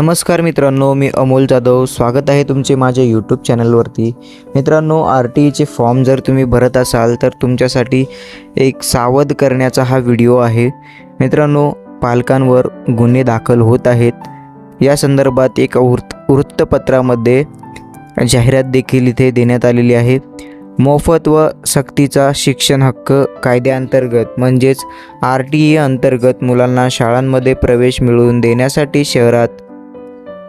नमस्कार मित्रांनो मी अमोल जाधव. स्वागत आहे तुमचे माझ्या यूट्यूब चॅनलवरती मित्रांनो आर टी ईचे फॉर्म जर तुम्ही भरत असाल तर तुमच्यासाठी एक सावध करण्याचा हा व्हिडिओ आहे. मित्रांनो पालकांवर गुन्हे दाखल होत आहेत. या संदर्भात एक वृत्त वृत्तपत्रामध्ये जाहिरात देखील इथे देण्यात आलेली आहे. मोफत व सक्तीचा शिक्षण हक्क कायद्याअंतर्गत म्हणजेच आर टी ई अंतर्गत मुलांना शाळांमध्ये प्रवेश मिळवून देण्यासाठी शहरात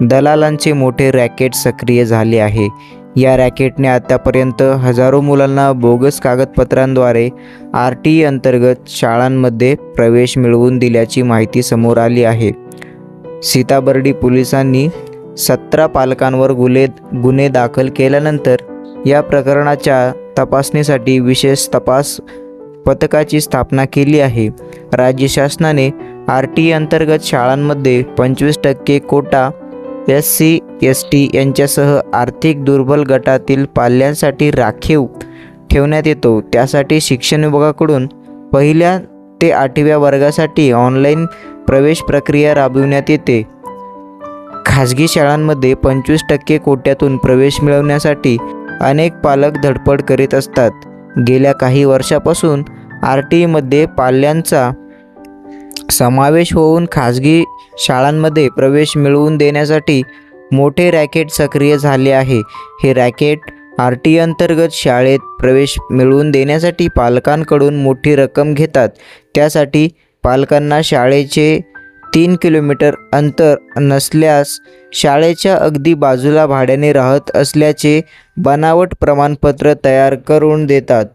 दलालांचे मोठे रॅकेट सक्रिय झाले आहे. या रॅकेटने आतापर्यंत हजारो मुलांना बोगस कागदपत्रांद्वारे आर टी ई अंतर्गत शाळांमध्ये प्रवेश मिळवून दिल्याची माहिती समोर आली आहे. सीताबर्डी पोलिसांनी सतरा पालकांवर गुन्हे गुन्हे दाखल केल्यानंतर या प्रकरणाच्या तपासणीसाठी विशेष तपास पथकाची स्थापना केली आहे. राज्य शासनाने आर टी अंतर्गत शाळांमध्ये पंचवीस टक्के quota S C S T यांच्यासह आर्थिक दुर्बल गटातील पाल्यांसाठी राखीव ठेवण्यात येतो. त्यासाठी शिक्षण विभागाकडून पहिल्या ते आठव्या वर्गासाठी ऑनलाईन प्रवेश प्रक्रिया राबविण्यात येते. खाजगी शाळांमध्ये पंचवीस टक्के कोट्यातून प्रवेश मिळवण्यासाठी अनेक पालक धडपड करीत असतात. गेल्या काही वर्षापासून आर टी ईमध्ये पाल्यांचा समावेश होऊन खाजगी शाळांमध्ये प्रवेश मिळवून देण्यासाठी मोठे रॅकेट सक्रिय झाले आहे. हे रॅकेट आर टी अंतर्गत शाळेत प्रवेश मिळवून देण्यासाठी पालकांकडून मोठी रक्कम घेतात. त्यासाठी पालकांना शाळेचे तीन किलोमीटर अंतर नसल्यास शाळेच्या अगदी बाजूला भाड्याने राहत असल्याचे बनावट प्रमाणपत्र तयार करून देतात.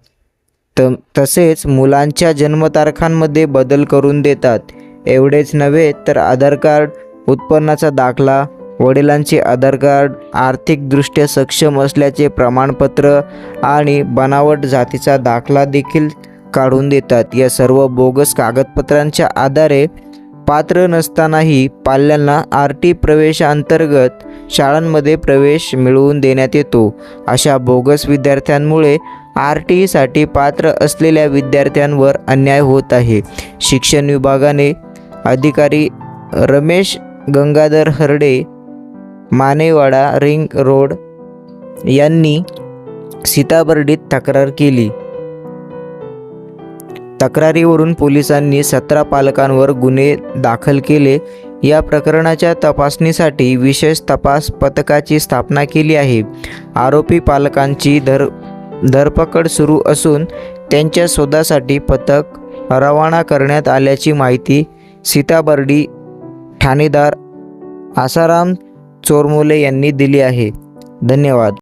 त तसेच मुलांच्या जन्मतारखांमध्ये बदल करून देतात. एवढेच नव्हे तर आधार कार्ड उत्पन्नाचा दाखला वडिलांचे आधार कार्ड आर्थिकदृष्ट्या सक्षम असल्याचे प्रमाणपत्र आणि बनावट जातीचा दाखला देखील काढून देतात. या सर्व बोगस कागदपत्रांच्या आधारे पात्र नसतानाही पाल्यांना आर टी प्रवेशांतर्गत शाळांमध्ये प्रवेश मिळवून देण्यात येतो. अशा बोगस विद्यार्थ्यांमुळे आर टी ईसाठी पात्र असलेल्या विद्यार्थ्यांवर अन्याय होत आहे. शिक्षण विभागाने अधिकारी रमेश गंगाधर हरडे मानेवाडा रिंग रोड यांनी सीताबर्डीत तक्रार केली. तक्रारीवरून पोलिसांनी सतरा पालकांवर गुन्हे दाखल केले. या प्रकरणाच्या तपासणीसाठी विशेष तपास पथकाची स्थापना केली आहे. आरोपी पालकांची धर धरपकड सुरू असून त्यांच्या शोधासाठी पथक रवाना करण्यात आल्याची माहिती सीताबर्डी ठाणेदार आसाराम चोरमोले यांनी दिली आहे. धन्यवाद.